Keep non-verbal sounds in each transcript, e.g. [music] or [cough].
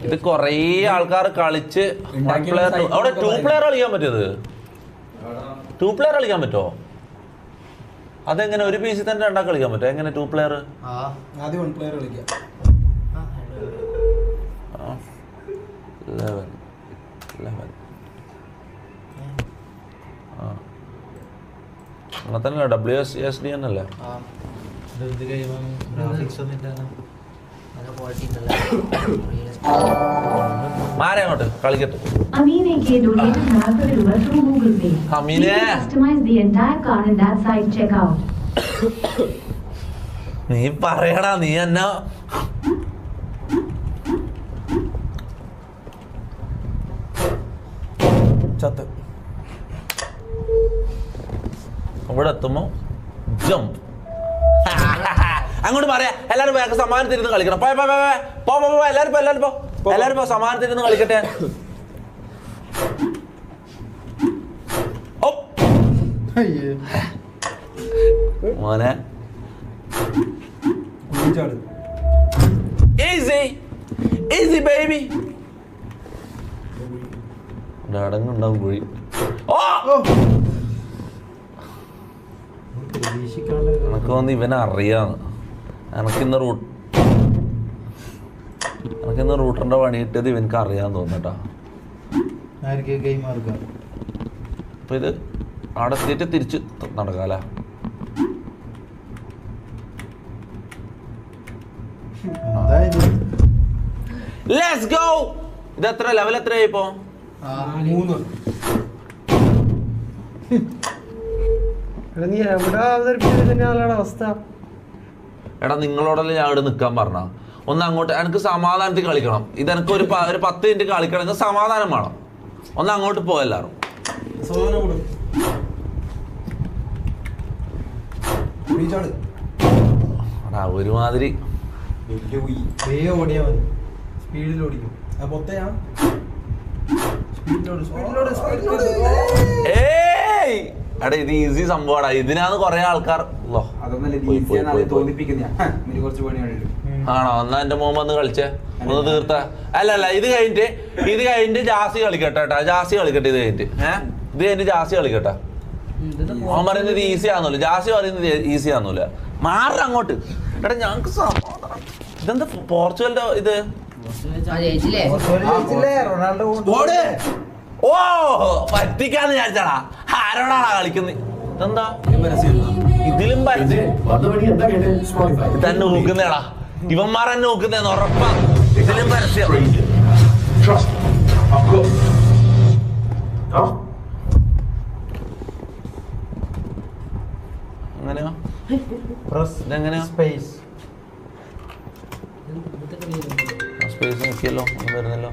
ഇത് കൊറേ ആൾക്കാർ കളിച്ച് വൺ പ്ലെയർ അവിടെ ടു പ്ലെയർ കളിക്കാൻ പറ്റിയത്? ടു പ്ലെയർ കളിക്കാൻ പറ്റുമോ അതെങ്ങനെ ഒരു പീസിൽ തന്നെ രണ്ടാ കളിക്കാൻ പറ്റും? എങ്ങനെ ടു പ്ലെയർ ആ ആദ്യം വൺ പ്ലെയർ കളിക്കാം. ആ, ലെവൻ ലെവൻ ആ. അങ്ങനെ തന്നെ ഡബ്ല്യു എസ് എസ് ഡി എന്നല്ലേ. ഗ്രാഫിക്സ് ഒന്നും മാറി കളിക്കട്ടെ. നീ പറയടാ നീ എന്നാ? ചത്ത്. ഇവിടെ എത്തുമ്പോ ജമ്പ് അങ്ങോട്ട് പറയാ. എല്ലാരും വേഗം സമാനത്തിരുന്ന് കളിക്കണം. പോ പോയ പോ പോ പോ എല്ലാരും പോ എല്ലാരും പോ. എല്ലാരും പോ. സമാനത്തിരുന്ന് കളിക്കട്ടെ. മോനെ. ഈസി ഈസി ബേബി അടങ്ങുണ്ടാവും കുഴി. ഓ. പ്രതീക്ഷിക്കാണ്ട് എനിക്ക് തോന്നി ഇവനെ അറിയാന്ന് എനക്കിന്ന് റൂട്ട് എനിക്കിന്ന് റൂട്ടറിന്റെ പണി കിട്ടിയത് ഇവനക്ക് അറിയാന്ന് തോന്നട്ടാ അപ്പൊ ഇത് അവിടെ എത്തിയിട്ട് തിരിച്ച് നടക്കാല ലെറ്റ്സ് ഗോ ഇത് എത്ര ലെവൽ എത്രയായി ഇപ്പോ? ആ മൂന്ന്. നീ എവിടെ അവതരിപ്പിച്ചത്? തന്നെയാണല്ലോ അവസ്ഥ? എടാ നിങ്ങളോടല്ലേ ഞാൻ ഇവിടെ നിൽക്കാൻ പറഞ്ഞ? ഒന്ന് അങ്ങോട്ട് എനിക്ക് സമാധാനത്തിൽ കളിക്കണം. ഇത് എനിക്ക് ഒരു ഒരു പത്ത് മിനിറ്റ് കളിക്കണമെങ്കിൽ സമാധാനം വേണം. ഒന്ന് അങ്ങോട്ട് പോയല്ലാറും എടാ ഒരുമാതിരി. സ്പീഡിൽ ഓടിക്കും. ഏയ്! എടാ ഇത് ഈസി സംഭവമാണ് ഇതിനാന്ന് കൊറേ ആൾക്കാർ [laughs] ആണോ എന്നാ എന്റെ മോൻ വന്ന് കളിച്ചേ. ഒന്ന് തീർത്ത. അല്ല അല്ല ഇത് കഴിഞ്ഞിട്ട് ഇത് കഴിഞ്ഞിട്ട് ജാസി കളിക്കട്ടെ കേട്ടാ. ജാസി കളിക്കട്ടെ ഇത് കഴിഞ്ഞിട്ട്. ഏഹ് ഇത് കഴിഞ്ഞിട്ട് ജാസി കളിക്കട്ടെ. അവൻ പറയുന്നത് ഈസി ആണെന്നില്ല. ജാസി പറയുന്നത് ഈസി ആണെന്നില്ല. മാറ അങ്ങോട്ട്. എടാ ഞങ്ങക്ക്. ഇതെന്താ പോർച്ചുഗലിന്റെ ഇത്? റൊണാൾഡോ ഓ പറ്റിക്കാന്ന് വിചാരിച്ചാടാ ആരോടാടാ കളിക്കുന്നത് ഇതെന്താ? ഇതിലും പരസ്യം തന്നെ നോക്കുന്നേടാ. ഇവന്മാർ തന്നെ നോക്കുന്നേന്ന് ഉറപ്പാ. ഇതിലും പരസ്യം. പ്രസ് ഇതെങ്ങനെയാ സ്പേസ് സ്പേസ് നോക്കിയല്ലോ. ഒന്നും വരുന്നല്ലോ.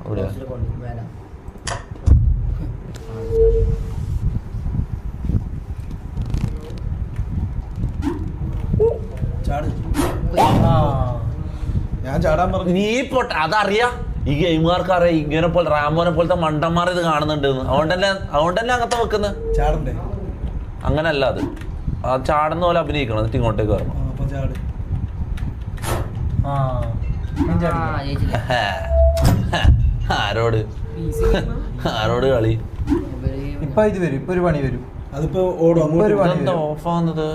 അവിടെ ഞാൻ ചാടാൻ പറഞ്ഞു. നീ പൊട്ട അതറിയാ. ഈ ഗെയിമുകാർക്ക് അറിയാം ഇങ്ങനെ പോലെ റാമോനെ പോലത്തെ മണ്ടന്മാർ ഇത് കാണുന്നുണ്ട് അതുകൊണ്ടല്ലേ അതുകൊണ്ടല്ലേ അങ്ങനത്തെ വെക്കുന്നത് ചാടണ്ടേ? അങ്ങനല്ല അത്. ആ ചാടുന്ന പോലെ അഭിനയിക്കണം എന്നിട്ട് ഇങ്ങോട്ടേക്ക് വരണം ആ ആരോട്? ആരോട് കളി? ഇപ്പൊ ഇത് വരും ഇപ്പൊ ഒരു പണി വരും. അതിപ്പോ ഓടും ഇപ്പൊ ഒരു അങ്ങോട്ട് പണി. ഓഫാവുന്നത്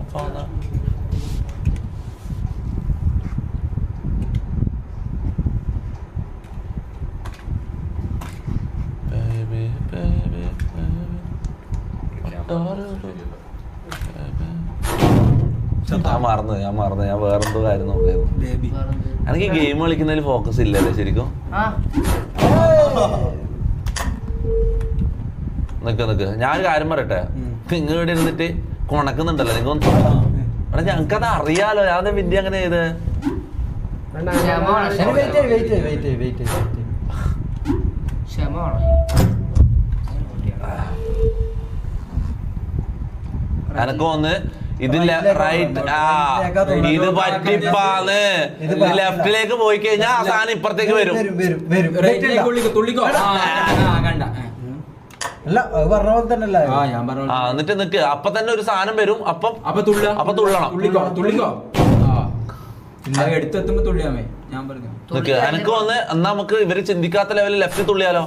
ഓഫാവുന്ന മറന്നു ഞാൻ മറന്നു ഞാൻ വേറെന്തോ കാര്യം നോക്കായിരുന്നു? എനിക്ക് ഗെയിം കളിക്കുന്നതിൽ ഫോക്കസ് ഇല്ലല്ലേ ശരിക്കും? നിക്ക് നിക്ക്. ഞാൻ ഒരു കാര്യം പറയട്ടെ. നിങ്ങൾ ഇവിടെ ഇരുന്നിട്ട് കൊണക്കുന്നുണ്ടല്ലോ നിങ്ങൾ എടാ ഞങ്ങക്കത് അറിയാലോ. ഞാൻ വിദ്യ അങ്ങനെ ചെയ്ത്. എനക്ക് ഒന്ന് ഇത് Right-ലേക്ക് റൈറ്റ്. ആ. ഇത് പറ്റിപ്പാന്ന് ലെഫ്റ്റിലേക്ക് പോയി കഴിഞ്ഞാൽ ആ സാധനം ഇപ്പുറത്തേക്ക് വരും. അല്ല പറഞ്ഞ പോലെ തന്നെ. അല്ല എന്നിട്ട് നിക്ക് അപ്പൊ തന്നെ ഒരു സാധനം വരും. അപ്പം അപ്പൊ തുള്ള അപ്പൊ തുള്ളണം. തുള്ളിക്കോ? തുള്ളിക്കോ? എടുത്തെത്തുമ്പോ തുള്ളിയാമേ ഞാൻ പറഞ്ഞു. നിക്ക് എനിക്ക് വന്ന് എന്നാ നമുക്ക് ഇവർ ചിന്തിക്കാത്ത ലെവലിൽ ലെഫ്റ്റ് തുള്ളിയാലോ?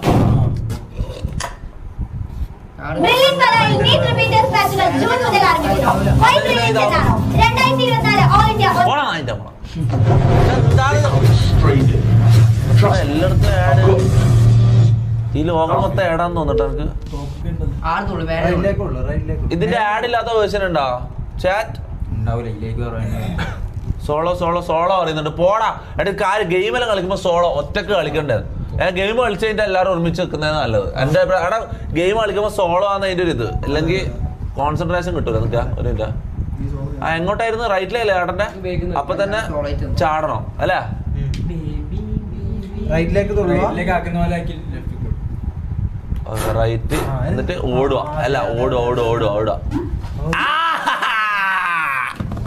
എല്ലായിടത്തും I've ആഡ് got ഈ ലോകം മൊത്തം ആഡാന്ന് തോന്നിട്ട് എനിക്ക്. ഇതിന്റെ ആഡ് ഇല്ലാത്ത വേർഷൻ ഉണ്ടോ? ചാറ്റ് സോളോ സോളോ സോളോ പറയുന്നുണ്ട്. പോടാ. എന്നിട്ട് കാര്യം ഗെയിമെല്ലാം കളിക്കുമ്പോ സോളോ ഒറ്റയ്ക്ക് കളിക്കണ്ടേ? ഗെയിം കളിച്ച് കഴിഞ്ഞാൽ എല്ലാവരും ഒരുമിച്ച് നിൽക്കുന്നത് നല്ലത്. എന്റെ അവിടെ എടാ ഗെയിം കളിക്കുമ്പോൾ സോളോ ആണ് അതിന്റെ ഒരു ഇത്. അല്ലെങ്കിൽ കോൺസെൻട്രേഷൻ കിട്ടൂല. നിൽക്കുക ഒരു ഇതാ ആ എങ്ങോട്ടായിരുന്നു? റൈറ്റിലല്ലേ ഏട്ടന്റെ അപ്പൊ തന്നെ ചാടണം അല്ലേ? റൈറ്റിലേക്ക് റൈറ്റ് എന്നിട്ട് ഓടുക. അല്ല ഓടുക ഓടുക ഓടുക ഓടുക.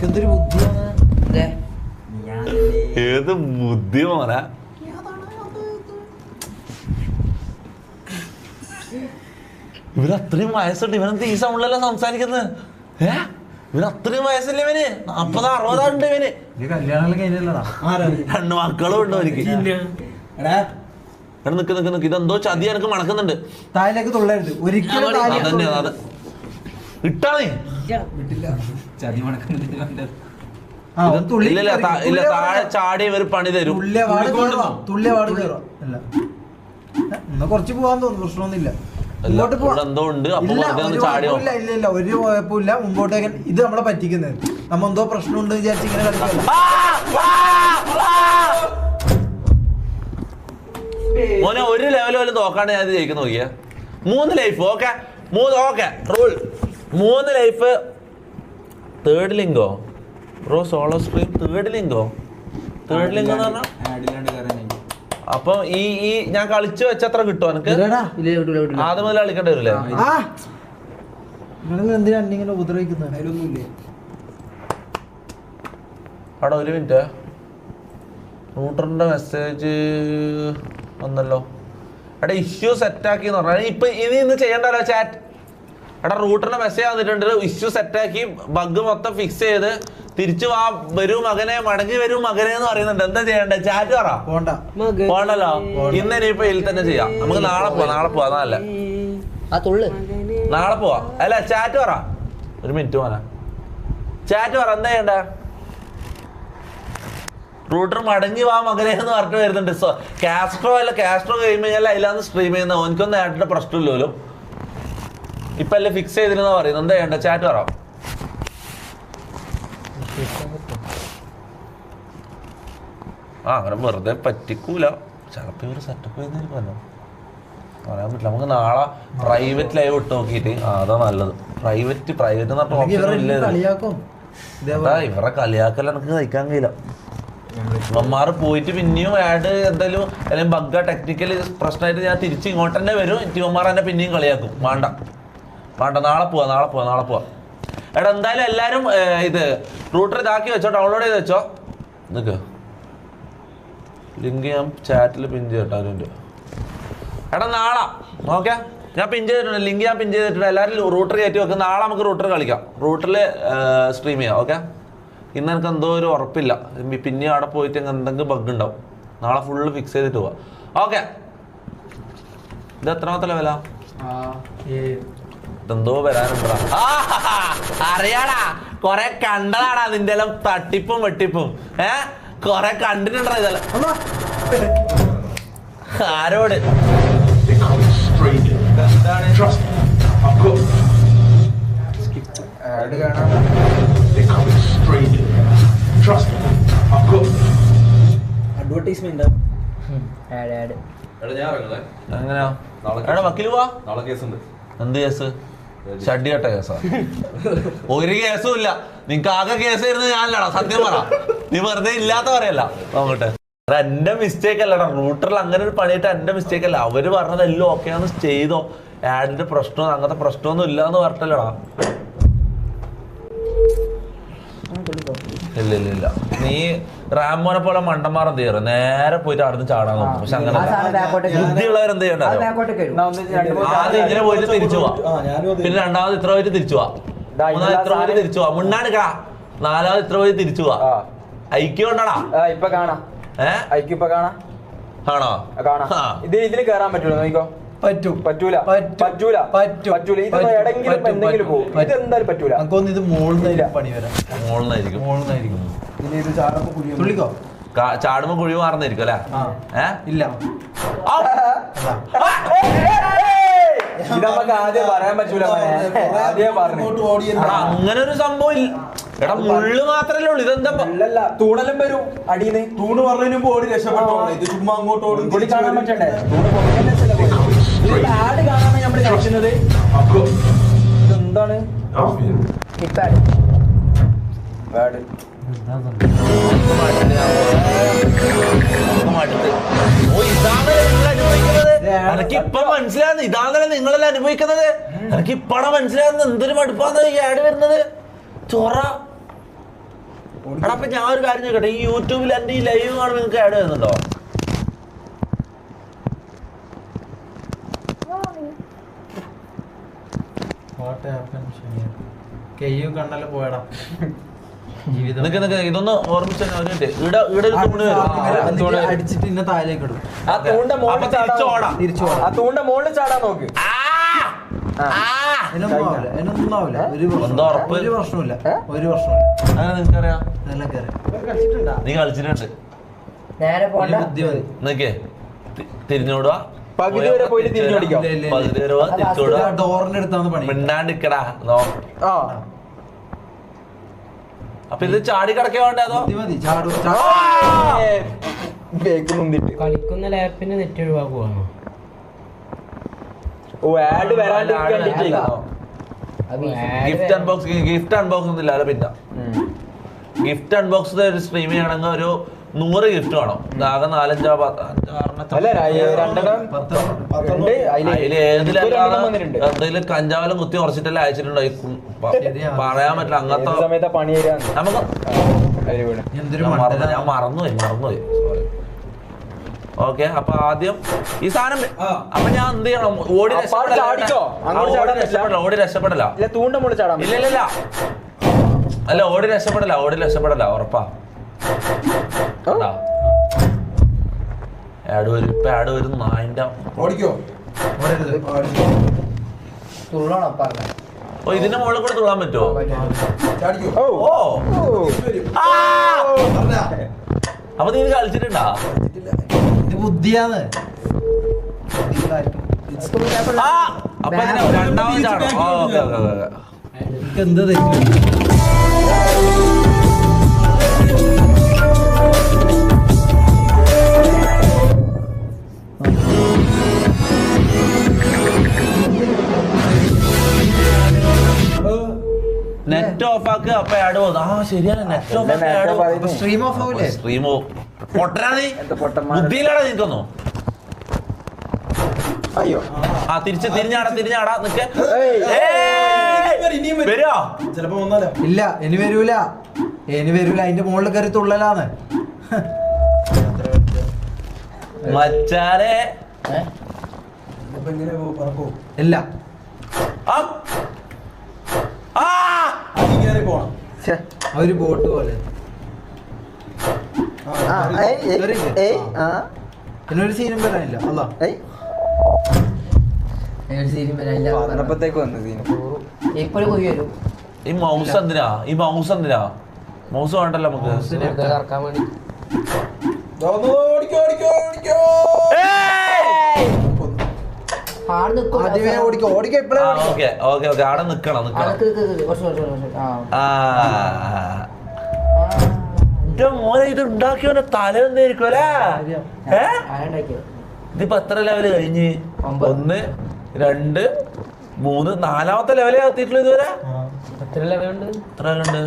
എന്തൊരു ബുദ്ധിയാണ്. ദേ, ഏത് ബുദ്ധി മോനെ? ഇവർ അത്രയും വയസ്സുണ്ട്. ഇവനെന്ത് ഈ സൗണ്ടിലല്ല സംസാരിക്കുന്നത് ഏ? ഇവന് അത്രയും വയസ്സില്ല ഇവന്? നാപ്പത് അറുപതാണ്ട് ഇവന്. രണ്ട് മക്കളും ഉണ്ട് എനിക്ക് എടാ. നിക്ക് നിക്ക് നിക്ക്. ഇതെന്തോ ചതി എനിക്ക് മണക്കുന്നുണ്ട്. താഴേക്ക് തുള്ളരുത്. ഒരിക്കലും താഴേക്ക് അതന്നെ തുള്ളരുത്. അത്. ഇട്ടാണേ ചതി മണക്കുന്നില്ല ആ, തുള്ളി ഇല്ല താഴെ ചാടി ഇവർ പണി തരും. തുള്ളിയ വാട് കയറുക തുള്ളിയ വാട് കയറുക അല്ല എന്നാ കുറച്ച് പോവാൻ തോന്നുന്നു. പ്രശ്നമൊന്നുമില്ല. ഇല്ല, ഒരു ചാടിയോ? കുഴപ്പമില്ല, ഇല്ല ഇല്ല. ഒരു കുഴപ്പമില്ല. മുമ്പോട്ടേക്ക് ഇത് നമ്മളെ പറ്റിക്കുന്നത് നമ്മ എന്തോ പ്രശ്നമുണ്ട് വിചാരിച്ച് ഇങ്ങനെ! മോനെ ഒരു ലെവൽ പോലും നോക്കാണ്ട് ഞാൻ ഇത് ജയിക്കുന്ന നോക്കിയ. മൂന്ന് ലൈഫ് ഓക്കെ മൂന്ന് ഓക്കെ റൂൾ മൂന്ന് ലൈഫ് തേർഡ് ലിങ്കോ ബ്രോ സോളോ സ്ട്രീം തേർഡ് ലിങ്കോ തേർഡ് ലിങ്കോ എന്ന് പറഞ്ഞാൽ അപ്പൊ ഈ ഈ ഞാൻ കളിച്ചു വെച്ചത്ര കിട്ടും എനിക്ക് അത് മുതൽ കളിക്കേണ്ടി വരില്ലേ ആ നിങ്ങൾ എന്തിനാ ഇങ്ങനെ ഉപദ്രവിക്കുന്നത് അവിടെ ഒരു മിനിറ്റ്. റൂട്ടറിന്റെ മെസ്സേജ് വന്നല്ലോ. അവിടെ ഇഷ്യൂ സെറ്റാക്കി എന്ന് പറഞ്ഞാൽ ഇപ്പൊ ഇനി ഇന്ന് ചെയ്യണ്ടല്ലോ ചാറ്റ് എടാ റൂട്ടറിന് മെസ്സേജ് വന്നിട്ടുണ്ട് ഇഷ്യൂ സെറ്റാക്കി ബഗ് മൊത്തം ഫിക്സ് ചെയ്ത് തിരിച്ചു ആ വരൂ മകനെ മടങ്ങി വരൂ മകനെ എന്ന് പറയുന്നുണ്ട്. എന്താ ചെയ്യണ്ടേ? ചാറ്റ് പറ. പോണ്ട. പോണ്ടല്ലോ. ഇന്ന് ഇനിയിപ്പോ ഇതിൽ തന്നെ ചെയ്യാം. നമുക്ക് നാളെ പോവാം നാളെ പോവാം. അതല്ല. ആ തുള്ളു. നാളെ പോവാ. അല്ല ചാറ്റ് പറ. ഒരു മിനിറ്റ് പോനാ ചാറ്റ് പറ എന്താ ചെയ്യണ്ടേ? റൂട്ടർ മടങ്ങി വാ മകനെ എന്ന് പറഞ്ഞിട്ട് വരുന്നുണ്ട്. സോ കാസ്ട്രോ അല്ല കാസ്ട്രോ ഗെയിമിംഗ് അല്ല അതിലാന്ന് സ്ട്രീം ചെയ്യുന്ന ഓനിക്കൊന്നും ആയിട്ട് പ്രശ്നമില്ലല്ലോ. ഇപ്പൊ അല്ലേ ഫിക്സ് ചെയ്തിരുന്ന പറയുന്നത് എന്താ ചെയ്യണ്ട? ചാറ്റ് പറ. ആ അങ്ങനെ വെറുതെ പറ്റിക്കൂല. ചിലപ്പോ ഇവർ സെറ്റപ്പ് ചെയ്തിരിക്കുമല്ലോ. പറയാൻ പറ്റില്ല. നമുക്ക് നാളെ പ്രൈവറ്റ് ലൈവ് ഇട്ട് നോക്കിയിട്ട്. ആ അതാ നല്ലത്. പ്രൈവറ്റ് പ്രൈവറ്റ് എന്ന് പറഞ്ഞാൽ ഇവരെ കളിയാക്കൽ എനിക്ക് കഴിക്കാൻ കഴിയില്ല. ഇവന്മാർ പോയിട്ട് പിന്നെയും ആഡ് എന്തായാലും അല്ലെങ്കിൽ ബഗ്ഗ ടെക്നിക്കൽ പ്രശ്നമായിട്ട് ഞാൻ തിരിച്ച് ഇങ്ങോട്ട് തന്നെ വരും ഇവന്മാർ എന്നെ പിന്നെയും കളിയാക്കും. വേണ്ട. വേണ്ട നാളെ പോവാ നാളെ പോവാ നാളെ പോവാ. എടാ എന്തായാലും എല്ലാരും ഇത് റൂട്ടർ ഇതാക്കി വെച്ചോ ഡൗൺലോഡ് ചെയ്ത് വെച്ചോ. നിക്ക്. ലിങ്ക് ഞാൻ ചാറ്റിൽ പിൻ ചെയ്തിട്ടാ അതിന്റെ എടാ നാളെ. ഓക്കെ ഞാൻ പിൻ ചെയ്തിട്ടുണ്ട് ലിങ്ക് ഞാൻ പിൻ ചെയ്തിട്ടുണ്ട്. എല്ലാവരും റൂട്ടർ കയറ്റി വെക്കും. നാളെ നമുക്ക് റൂട്ടർ കളിക്കാം. റൂട്ടറിൽ സ്ട്രീം ചെയ്യാം ഓക്കെ? ഇന്ന് എനിക്ക് എന്തോ ഒരു ഉറപ്പില്ല. പിന്നെ അവിടെ പോയിട്ട് എന്തെങ്കിലും ബഗ് ഉണ്ടാവും. നാളെ ഫുള്ള് ഫിക്സ് ചെയ്തിട്ട് പോവാം. ഓക്കെ. ഇത് എത്രാമത്തെ ലെവലാ ഇതെന്തോ വരാനുണ്ടാ അറിയാടാ. കൊറേ കണ്ടതാടാ നിന്റെ എല്ലാം തട്ടിപ്പും വെട്ടിപ്പും. ഏ? കൊറേ കണ്ടിട്ടുണ്ടോ ഇതെല്ലാം. ആരോട്? ആഡ് എങ്ങനെയാ? പോവാ? നാളെ കേസുണ്ട്. എന്ത് കേസ്? ഷഡ്ഡി കെട്ട കേസാ. ഒരു കേസും ഇല്ല. നിനക്ക് ആകെ കേസ് വരുന്നത് ഞാനല്ലടാ സത്യം പറ. നീ വെറുതെ ഇല്ലാത്ത പറയല്ല. നോക്കട്ടെ എന്റെ മിസ്റ്റേക്ക് അല്ലടാ. റൂട്ടറിൽ അങ്ങനെ ഒരു പണിയിട്ട് എന്റെ മിസ്റ്റേക്ക് അല്ല. അവർ പറഞ്ഞത് എല്ലാം ഓക്കെ ആണ് ചെയ്തോ. ആഡിന്റെ പ്രശ്നം അങ്ങനത്തെ പ്രശ്നമൊന്നും ഇല്ല എന്ന് പറഞ്ഞിട്ടല്ലടാ. ഇല്ല ഇല്ല ഇല്ല. നീ റാമോനെ പോലെ മണ്ടന്മാരം തീർ നേരെ പോയിട്ട് അവിടുന്ന് ചാടാൻ നോക്കും. പക്ഷെ അങ്ങനെ ആ സാധനം ബാക്കോട്ടേക്ക് വരും. ബുദ്ധിയുള്ളവർ എന്ത് ചെയ്യണ്ട? അത് ബാക്കോട്ടേക്ക് വരും. ആദ്യം ഇങ്ങനെ പോയിട്ട് തിരിച്ചു പോവാ. പിന്നെ രണ്ടാമത് ഇത്ര പോയിട്ട് തിരിച്ചു പോവാ. മൂന്നാമത് ഇത്ര പോയിട്ട് തിരിച്ചു പോവാ. മുന്നാണ് കാ നാലാമത് ഇത്ര പോയി തിരിച്ചു പോവാ. ഐക്യം ഉണ്ടടാ ഇപ്പൊ കാണാം. ഏ? ഐക്യം ഇപ്പൊ കാണാം. ആണോ? ആ, കാണാം. ഇത് ഇതിൽ കേറാൻ പറ്റുള്ളൂ നോക്കിക്കോ. പറ്റും. പറ്റൂല. പറ്റൂല. പറ്റും. പറ്റൂല. ഇത്. എന്തെങ്കിലും പോകും. പറ്റൂല. നമുക്കൊന്ന് പണി വരാം പിന്നെ ഇത് തുള്ളിക്കോ? ചാടുമ്പോ കുഴി മാറുന്നായിരിക്കും അല്ലേ? ഇല്ല. നമുക്ക് ആദ്യം പറയാൻ പറ്റൂല അങ്ങനെ ഒരു സംഭവം ഇല്ല. എടാ മുള്ളു മാത്രല്ലേ ഉള്ളൂ. ഇതെന്താ അല്ല തൂണലും തൂണെല്ലാം വരും അടിയിൽ തൂണ് പറഞ്ഞതിനും ഓടി രക്ഷപ്പെട്ടോളൂ ഇത് ചുമ്മാ അങ്ങോട്ട് ഓടും. കാണാൻ പറ്റണ്ടേ? തൂണ് ആഡ് കാണാൻ നമ്മൾ കളിക്കുന്നത്. കിപ്പാഡ് ഇതാണല്ലേ ഇപ്പൊ നിങ്ങളെല്ലാം അനുഭവിക്കുന്നത്? എനിക്ക് ഇപ്പഴാ മനസ്സിലാകുന്നത് എന്തൊരു മടുപ്പാന്ന് ഈ ആഡ് വരുന്നത്? ചൊറ. അപ്പൊ ഞാൻ ഒരു കാര്യം ചോദിക്കട്ടെ. ഈ യൂട്യൂബിൽ എന്റെ ഈ ലൈവ് കാണുമ്പോൾ നിങ്ങൾക്ക് ആഡ് വരുന്നുണ്ടോ? കണ്ണല്ല പോയടാ. ഇതൊന്ന് ഓർമ്മിച്ച ഇവിടെ ഇവിടെ ഒരു തൂണ് വരും. അടിച്ചിട്ട് ഇന്ന താഴേക്ക് ഇടും. ആ തൂണ്ട മുകളിൽ ഓടാം. തിരിച്ചു ആ തൂണ്ട മുകളിൽ ചാടാൻ നോക്ക്. ആ! ആ! അതിനൊന്നും ആവില്ല. അതിനൊന്നും ആവില്ല. ഒരു ഒരു പ്രശ്നമില്ല ഒരു പ്രശ്നമില്ല അങ്ങനെ നിനക്കറിയാം. നല്ല കയറി നീ കളിച്ചിട്ടുണ്ട്. നേരെ ബുദ്ധി മതി. തിരിഞ്ഞോടുക പകുതി വരെ പോയിട്ട് തിരിഞ്ഞു പഠിക്കാം ഇല്ല, ഇല്ല, ഇല്ല. പകുതി വരെ തിരിച്ചോടുക ഡോറിന്റെ അടുത്താണ് പണി. മിണ്ടാണ്ടിക്കടാ ആ. അപ്പൊ ഇത് ചാടി കിടക്കേ വേണ്ടേ അതോ? ബുദ്ധി മതി ചാടു ബേക്ക് മുന്തിട്ട്. കളിക്കുന്ന ലാപ്പിന് നെറ്റ് ഒഴിവാക്കുവാണോ ഓ ആഡ് വരാണ്ട് ഗിഫ്റ്റ് അൺബോക്സ് ഗിഫ്റ്റ് അൺബോക്സ് ഇല്ല അല്ല പിന്നെ. ഗിഫ്റ്റ് അൺബോക്സ് ഒരു സ്ട്രീം ചെയ്യണമെങ്കിൽ ഒരു നൂറ് ഗിഫ്റ്റ് വേണം. ആകെ നാലഞ്ചോ അതിൽ കഞ്ചാവലും കുത്തി ഉറച്ചിട്ടല്ലേ അയച്ചിട്ടുണ്ടോ. പറയാൻ പറ്റില്ല. അങ്ങനത്തെ നമുക്ക് ഞാൻ മറന്നുപോയി മറന്നുപോയി. സോറി ഓക്കെ അപ്പൊ ആദ്യം ഈ സാധനം അപ്പൊ ഞാൻ എന്ത് ചെയ്യണം? ഓടി അപ്പൊ അവിടെ ചാടിക്കോ? അങ്ങോട്ട് ചാടാൻ പറ്റില്ല. രക്ഷപ്പെടല ഓടി രക്ഷപ്പെടല ഇല്ല അല്ല ഓടി രക്ഷപ്പെടല ഓടി രക്ഷപ്പെടല ഉറപ്പാ? ആഡ് വരും ഇപ്പൊ ആഡ് വരും നായിന്റെ ഓ ഇതിന്റെ മുകളിൽ കൂടെ തുള്ളാൻ പറ്റുമോ? അപ്പൊ നീ ഇത് കളിച്ചിട്ടുണ്ടാ? ഇത് ബുദ്ധിയാണ്. ആ. അപ്പൊ ഇതിനെ രണ്ടാമത് ചാടും ഓ, ഓക്കെ ഓക്കെ ഓക്കെ. എനിക്ക് എന്ത് നെറ്റ് ഓഫ് ആക്കുക അപ്പൊ ആഡ് പോകും ആ ശരിയാണ് നെറ്റ് ഓഫ്. സ്ട്രീം ഓഫ് ആവൂലേ? സ്ട്രീം പൊട്ടരാ നീ എന്താ നിൽക്കുന്നു അയ്യോ. ആ തിരിച്ച് തിരിഞ്ഞാടാ തിരിഞ്ഞാടാ നിക്ക്. ചിലപ്പോ വന്നാലോ? ഇല്ല ഇനി വരൂല. ഇനി വരൂല. അതിന്റെ മുകളിൽ കയറി തുള്ളലാന്ന്. മച്ചാരെ പറക്കോ ഇല്ല! ആ! ഒരു ബോട്ട് പോലെ. ആ, ഏയ്, ഏയ്, ആ, പിന്നെ ഒരു സീനും വരാനില്ല. അല്ല വന്നു സീന്. പോയി വരും. ഈ മൗസ് എന്തിനാ? ഈ മൗസ് എന്തിനാ? മൗസ് വേണ്ടല്ലോ നമുക്ക്. കറക്കാൻ വേണ്ടി. ഓടിക്കോ ഓടിക്കോ ആദ്യമേ ഓടിക്കോ. ഓടിക്കോ ആ ഇപ്പഴേ ഓക്കെ ഓക്കെ ഓക്കെ. അവിടെ നിക്കണം എന്റെ മോനെ ഇത് ഉണ്ടാക്കിയവനെ തല എന്തായിരിക്കും അല്ലേ? ഇതിപ്പോ എത്ര ലെവൽ കഴിഞ്ഞ്? ഒന്ന് രണ്ട് മൂന്ന്. നാലാമത്തെ ലെവലേ എത്തിയിട്ടുള്ളൂ ഇതുവരെ? എത്ര ലെവലുണ്ട് എത്ര ലെവലുണ്ട്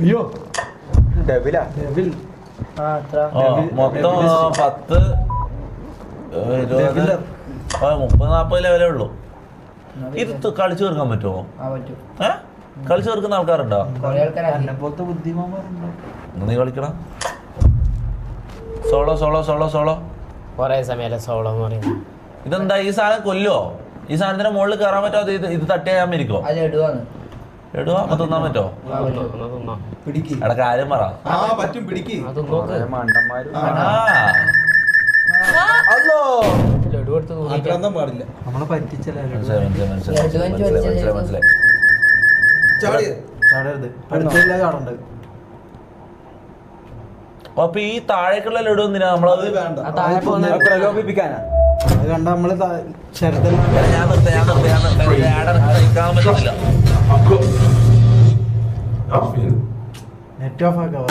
അയ്യോ. ഡബിലാ മൊത്തം പത്ത് ഇരുപത്. മുപ്പത് നാൽപ്പത് ലെവലേ ഉള്ളൂ. ഇത് കളിച്ചു തീർക്കാൻ പറ്റുമോ? ആ പറ്റും. ഏ? കളിച്ചു തീർക്കുന്ന ആൾക്കാരുണ്ടോ? നീ കളിക്കണം. Solo solo solo solo. കൊറേ സമയം സോളോ എന്ന് പറയുന്നത്. ഇതെന്താ ഈ സാധനം കൊല്ലോ ഈ സാധനത്തിന്റെ മുകളിൽ കയറാൻ പറ്റാതെ ഇത് ഇത് തട്ടി ഞാൻ മരിക്കോ അപ്പൊ തിന്നാൻ പറ്റോ എടാ കാര്യം പറ. ആ പറ്റും പിടിക്ക്. ലഡു എടുത്ത് ആക്രാന്തം പാടില്ല. നമ്മളെ പറ്റിച്ചല്ലേ മനസ്സിലായി മനസ്സിലായി മനസ്സിലായി. മനസ്സിലായി മനസ്സിലായി ചാടിയത് ചാടരുത്. അടുത്തില്ല ചാടണ്ട്. അപ്പൊ ഈ താഴേക്കുള്ള ലഡു എന്തിനാ നമ്മളത് വേണ്ട. ആ താഴെ പോകുന്ന പ്രലോഭിപ്പിക്കാനാ അത് കണ്ട നമ്മൾ ശരത്തെല്ലാം ഞാൻ നിർത്താം ഞാൻ നിർത്താം ഞാൻ നിർത്താം. ഇത് ആടെ കഴിക്കാൻ പറ്റുന്നില്ല. നെറ്റ് ഓഫ് ആക്കാം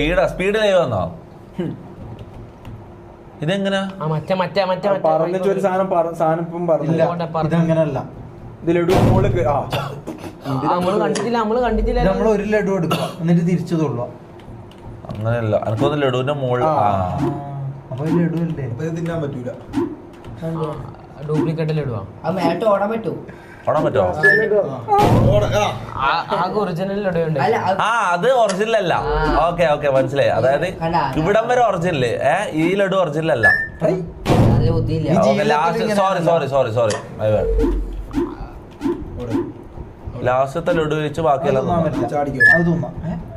സ്പീഡാ സ്പീഡ് ലൈവ് വന്നോ? ഇതെങ്ങനാ? ആ മറ്റേ മറ്റേ മറ്റേ മറ്റേ. പറഞ്ഞു ഒരു സാധനം സാധനം ഇപ്പം ഇല്ല പറഞ്ഞില്ല. ഇങ്ങോട്ടെ പറഞ്ഞു. ഇതങ്ങനല്ല. ഇത് ലഡു മോൾ ആ. ആ, നമ്മൾ കണ്ടിട്ടില്ല നമ്മൾ കണ്ടിട്ടില്ല. നമ്മൾ ഒരു ലഡു എടുക്കുക. എന്നിട്ട് തിരിച്ചു തൊള്ളുക അങ്ങനെയല്ല. എനിക്കൊന്ന് ലഡുവിന്റെ മുകളിൽ ആ. അപ്പൊ ഈ ലഡു അല്ലേ? തിന്നാൻ പറ്റൂല. ഡ്യൂപ്ലിക്കേറ്റ് ലഡുവാ. അത് മേട്ട് ഓടാൻ പറ്റൂ. ഓടാൻ പറ്റോ ഓട, ആ. അത് ആ അത് ഒറിജിനൽ അല്ല. ഓക്കെ ഓക്കെ മനസ്സിലായി. അതായത് ഇവിടം വരെ ഒറിജിനൽ ഏ ഈ ലഡു ഒറിജിനൽ അല്ല. Last sorry sorry sorry sorry. ലാസ്റ്റത്തെ ലഡു വെച്ച് ബാക്കിയെല്ലാം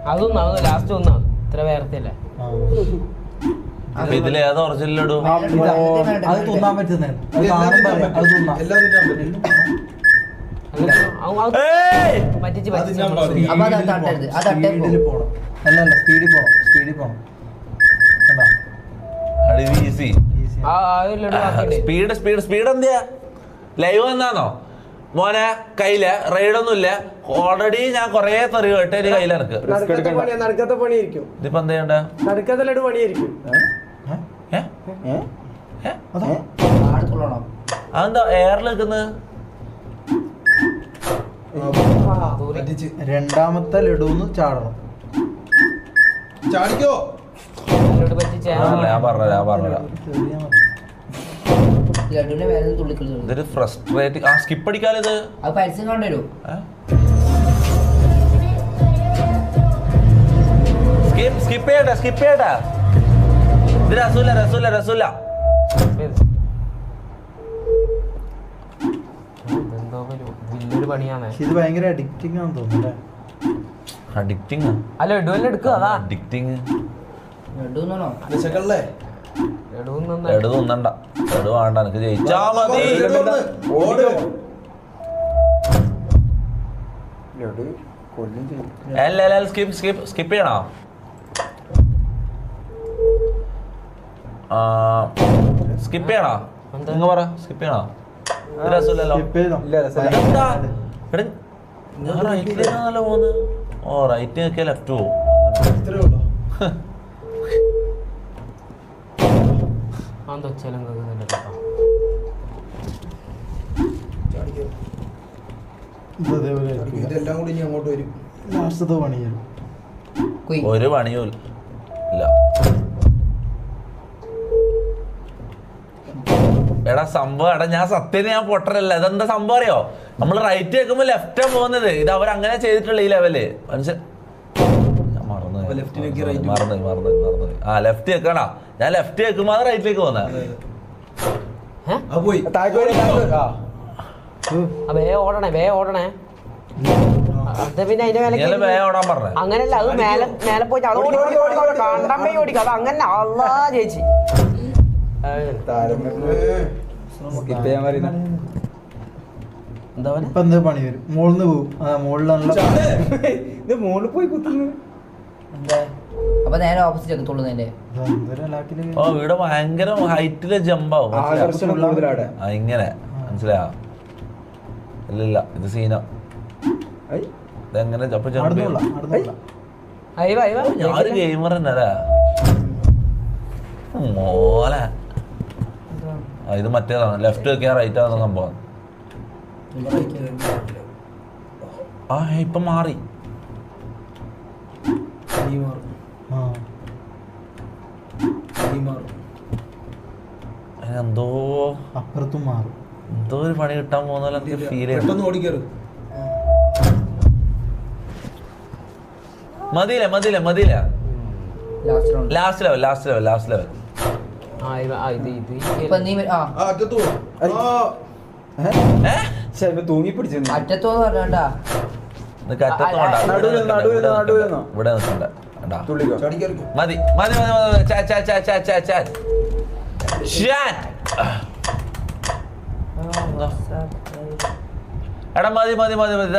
അതൊന്നും ലാസ്റ്റ് ഒന്നാ ഇത്ര വേർത്തില്ല. ഇതിൽ ഏതാ ഒറിജിനൽ ലഡു? അത് തിന്നാൻ പറ്റുന്നേ. അത് തിന്നാൻ അറിയാം. അത് പറ്റും. തിന്നാം എല്ലാം തിന്നാൻ പറ്റും ഏയ്! പറ്റിച്ച് അത് പറ്റിച്ച് ഞാൻ നമ്മൾ പാടില്ല. സ്പീഡിൽ പോണം. അത് തട്ടേ സ്പീഡിൽ പോണം. അല്ല അല്ല സ്പീഡിൽ പോണം. സ്പീഡിൽ പോണം കണ്ടാ ഈസി ഈസി ആ ആ ഒരു ലഡു ബാക്കിയുണ്ട് സ്പീഡ് സ്പീഡ് സ്പീഡ് എന്തിയാ? ലൈവ് വന്നാന്നോ മോനെ കയ്യിൽ റൈഡൊന്നും ഇല്ല ഓൾറെഡി ഞാൻ കൊറേ തെറി കേട്ട് എന്റെ കയ്യിൽ എനിക്ക് നടുക്കത്തെ പണി നടുക്കത്തെ പണിയായിരിക്കും. ഇതിപ്പോ എന്താ ചെയ്യണ്ടേ? നടുക്കത്തെ ലഡു പണിയായിരിക്കും. അതെന്താ എയറിൽ നിൽക്കുന്നത്? പറ്റിച്ച് രണ്ടാമത്തെ ലഡുന്ന് ചാടണം. ചാടിക്കോ? ഞാൻ പറഞ്ഞ ഞാൻ പറഞ്ഞ. ലഡുവിന്റെ ഇതൊരു ഫ്രസ്ട്രേറ്റിംഗ് ആ സ്കിപ്പ് അത് പരസ്യം കണ്ടുവരും സ്കിപ്പ് സ്കിപ്പ് ചെയ്യട്ടെ സ്കിപ്പ് ചെയ്യട്ടെ ഇത് രസൂല രസൂല രസൂല എന്തോ ഇത് ഭയങ്കര അഡിക്റ്റിംഗ് ആണെന്ന് തോന്നുന്നു അല്ലേ? എടുക്കുക അതാ. തിന്നണ്ട. വേണ്ട എനിക്ക് ജയിച്ചാ മതി. അല്ല അല്ല സ്കിപ്പ് സ്കിപ്പ് സ്കിപ്പ് ചെയ്യണോ? സ്കിപ്പ് ചെയ്യണോ? എന്താ? നിങ്ങൾ പറ സ്കിപ്പ് ചെയ്യണോ? രസമില്ലല്ലോ. Skip ചെയ്തോ? ഇല്ല, രസമില്ല. ഞാൻ റൈറ്റിലേക്കാണല്ലോ പോകുന്നത് ഓ റൈറ്റ് നോക്കിയാൽ ലെഫ്റ്റ് പോകും. ഇതെല്ലാം കൂടി ഇനി അങ്ങോട്ട് വരും. ഒരു പണിയും ഇല്ല എടാ സംഭവം എടാ ഞാൻ സത്യം ഞാൻ പൊട്ടരല്ല ഇതെന്താ സംഭവം അറിയോ? നമ്മൾ റൈറ്റ് വെക്കുമ്പോ ലെഫ്റ്റാ പോകുന്നത്. ഇത് അവർ അങ്ങനെ ചെയ്തിട്ടുള്ള ഈ ലെവൽ മനസ്സിൽ മറന്നു മറന്നു മറന്നു ആ ലെഫ്റ്റ് കേൾക്കണാ ഞാൻ ലെഫ്റ്റ് വെക്കുമ്പോ അത് റൈറ്റിലേക്ക് പോകുന്നത്. വേ ഓടണേ വേ ഓടണേ. അത് പിന്നെ അതിന്റെ മേലെ വേ ഓടാൻ പറഞ്ഞേ? അങ്ങനല്ല അത് മേലെ മേലെ പോയിട്ട് അത് ഓടി ഓടി ഓടി ഓടി കണ്ടമ്പേ ഓടിക്കും. അത് അങ്ങനെ അല്ലാ ചേച്ചി സ്കിപ്പ് ചെയ്യാൻ പറയുന്ന എന്താ പറയുക ഇപ്പൊ എന്താ പണി വരും? മുകളിന്ന് പോകും ആ മുകളിൽ നല്ല ഇത് മോളിൽ പോയി കുത്തുന്നു. എന്താ? അപ്പൊ നേരെ ഓപ്പോസിറ്റ് ഒക്കെ തുള്ളുന്നതിന്റെ ഓ ഇവിടെ ഭയങ്കര ഹൈറ്റിൽ ജമ്പാവും ഇങ്ങനെ. മനസ്സിലായോ? ഇല്ലില്ല ഇത് സീന. ഇതെങ്ങനെ അപ്പൊ അയ്യോ ഗെയിമർ മോല ആ ഇത് മറ്റേതാണ്. ലെഫ്റ്റ് വെക്കാൻ റൈറ്റ് ആണ് സംഭവം. ആ ഇപ്പൊ മാറി. എന്തോ അപ്പുറത്തും മാറും. എന്തോ ഒരു പണി കിട്ടാൻ പോകുന്ന പോലെ എനിക്ക് ഫീൽ മതിയില്ലേ മതിയില്ലേ മതിയില്ലേ? Last level last level last level തൂങ്ങി പിടിച്ചു അറ്റത്തോന്ന് പറഞ്ഞാ ഇവിടെ നിൽക്കണ്ട. മതി മതി മതി എടാ മതി മതി മതി മതി.